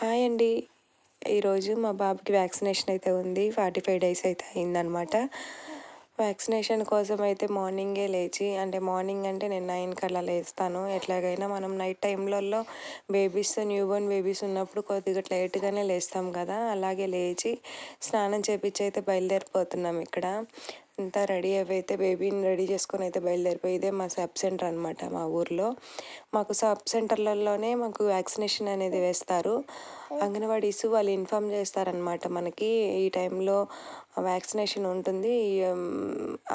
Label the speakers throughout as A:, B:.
A: Hi అండి. ఈరోజు మా బాబుకి వ్యాక్సినేషన్ అయితే ఉంది. ఫార్టీ ఫైవ్ డేస్ అయితే అయిందనమాట వ్యాక్సినేషన్ కోసం అయితే మార్నింగే లేచి అంటే మార్నింగ్ అంటే నేను నైన్ కల్లా లేస్తాను. ఎట్లాగైనా మనం నైట్ టైంలలో బేబీస్ న్యూ బోర్న్ బేబీస్ ఉన్నప్పుడు కొద్దిగా లేట్గానే లేస్తాం కదా. అలాగే లేచి స్నానం చేపించి అయితే బయలుదేరిపోతున్నాం ఇక్కడ. అంతా రెడీ అయితే బేబీని రెడీ చేసుకొని అయితే బయలుదేరిపోయి ఇదే మా సబ్ సెంటర్ అనమాట మా ఊర్లో. మాకు సబ్ సెంటర్లలోనే మాకు వ్యాక్సినేషన్ అనేది వేస్తారు. అంగన్వాడీస్ వాళ్ళు ఇన్ఫామ్ చేస్తారనమాట మనకి ఈ టైంలో వ్యాక్సినేషన్ ఉంటుంది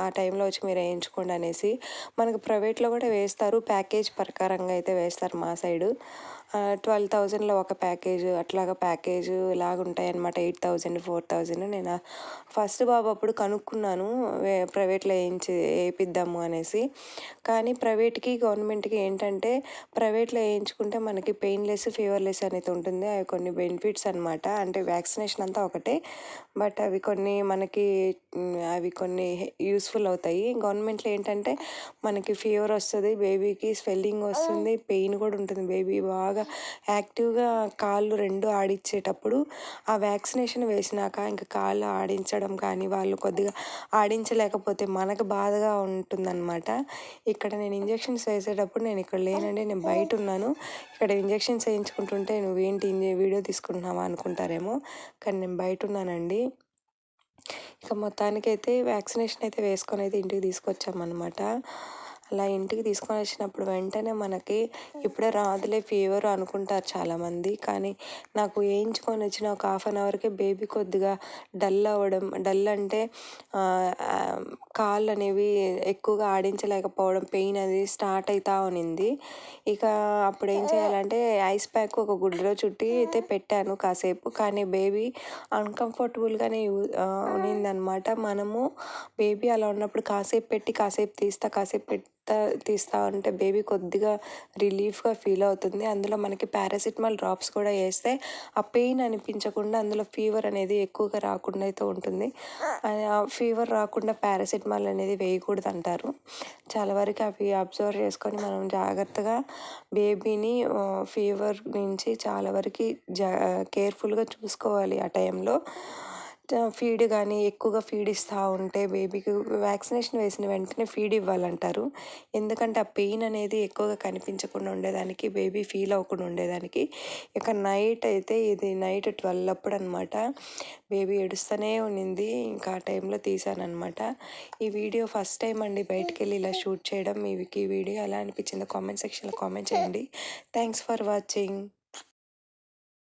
A: ఆ టైంలో వచ్చి మీరు వేయించుకోండి అనేసి. మనకు ప్రైవేట్లో కూడా వేస్తారు ప్యాకేజ్ ప్రకారంగా అయితే వేస్తారు మా సైడు. ట్వెల్వ్ థౌజండ్లో ఒక ప్యాకేజ్ అట్లాగా ప్యాకేజ్ లాగా ఉంటాయి అనమాట ఎయిట్ థౌజండ్ ఫోర్ థౌజండ్ నేను ఫస్ట్ బాబు అప్పుడు కనుక్కున్నాను ప్రైవేట్లో వేయించి వేయిద్దాము అనేసి. కానీ ప్రైవేట్కి గవర్నమెంట్కి ఏంటంటే ప్రైవేట్లో వేయించుకుంటే మనకి పెయిన్లెస్ ఫీవర్లెస్ అనేది ఉంటుంది. అవి కొన్ని బెనిఫిట్స్ అనమాట అంటే వ్యాక్సినేషన్ అంతా ఒకటే. బట్ అవి కొన్ని మనకి అవి కొన్ని యూస్ఫుల్ అవుతాయి. గవర్నమెంట్లో ఏంటంటే మనకి ఫీవర్ వస్తుంది బేబీకి స్వెల్లింగ్ వస్తుంది పెయిన్ కూడా ఉంటుంది. బేబీ బాగా యాక్టివ్గా కాళ్ళు రెండు ఆడించేటప్పుడు ఆ వ్యాక్సినేషన్ వేసినాక ఇంకా కాళ్ళు ఆడించడం కానీ వాళ్ళు కొద్దిగా ఆడించలేకపోతే మనకు బాధగా ఉంటుందన్నమాట. ఇక్కడ నేను ఇంజెక్షన్స్ వేసేటప్పుడు నేను ఇక్కడ లేనండి నేను బయట ఉన్నాను. ఇక్కడ ఇంజెక్షన్స్ వేయించుకుంటుంటే నువ్వేంటి వీడియో తీసుకుంటున్నావా అనుకుంటారేమో కానీ నేను బయట ఉన్నానండి. ఇక మొత్తానికైతే వ్యాక్సినేషన్ అయితే వేసుకొని అయితే ఇంటికి తీసుకొచ్చామన్నమాట. అలా ఇంటికి తీసుకొని వచ్చినప్పుడు వెంటనే మనకి ఇప్పుడే రాదులే ఫీవర్ అనుకుంటారు చాలామంది. కానీ నాకు వేయించుకొని వచ్చిన ఒక హాఫ్ అన్ అవర్కే బేబీ కొద్దిగా డల్ అవ్వడం డల్ అంటే కాళ్ళు అనేవి ఎక్కువగా ఆడించలేకపోవడం పెయిన్ అది స్టార్ట్ అవుతా ఉన్నింది ఇక అప్పుడు ఏం చేయాలంటే ఐస్ ప్యాక్ ఒక గుడ్డలో చుట్టి అయితే పెట్టాను కాసేపు. కానీ బేబీ అన్కంఫర్టబుల్గానే ఉన్నిందనమాట మనము బేబీ అలా ఉన్నప్పుడు కాసేపు పెట్టి కాసేపు తీస్తా కాసేపు పెట్టి తీస్తా ఉంటే బేబీ కొద్దిగా రిలీఫ్గా ఫీల్ అవుతుంది. అందులో మనకి పారాసిటమాల్ డ్రాప్స్ కూడా వేస్తే ఆ పెయిన్ అనిపించకుండా అందులో ఫీవర్ అనేది ఎక్కువగా రాకుండా అయితే ఉంటుంది. ఫీవర్ రాకుండా పారాసిటమాల్ అనేది వేయకూడదు అంటారు చాలా వరకు అవి అబ్జర్వ్ చేసుకొని మనం జాగ్రత్తగా బేబీని ఫీవర్ నుంచి చాలా వరకు జా కేర్ఫుల్గా చూసుకోవాలి ఆ టైంలో. ఫీడ్ కానీ ఎక్కువగా ఫీడ్ ఇస్తూ ఉంటే బేబీకి వ్యాక్సినేషన్ వేసిన వెంటనే ఫీడ్ ఇవ్వాలంటారు. ఎందుకంటే ఆ పెయిన్ అనేది ఎక్కువగా కనిపించకుండా ఉండేదానికి బేబీ ఫీల్ అవ్వకుండా ఉండేదానికి. ఇక నైట్ అయితే ఇది నైట్ ట్వెల్వ్ అప్పుడు అనమాట బేబీ ఏడుస్తూనే ఉన్నింది. ఇంకా ఆ టైంలో తీసాను అనమాట ఈ వీడియో ఫస్ట్ టైం అండి బయటికి వెళ్ళి ఇలా షూట్ చేయడం. మీకు ఈ వీడియో ఎలా అనిపించిందో కామెంట్ సెక్షన్లో కామెంట్ చేయండి. Thanks for watching.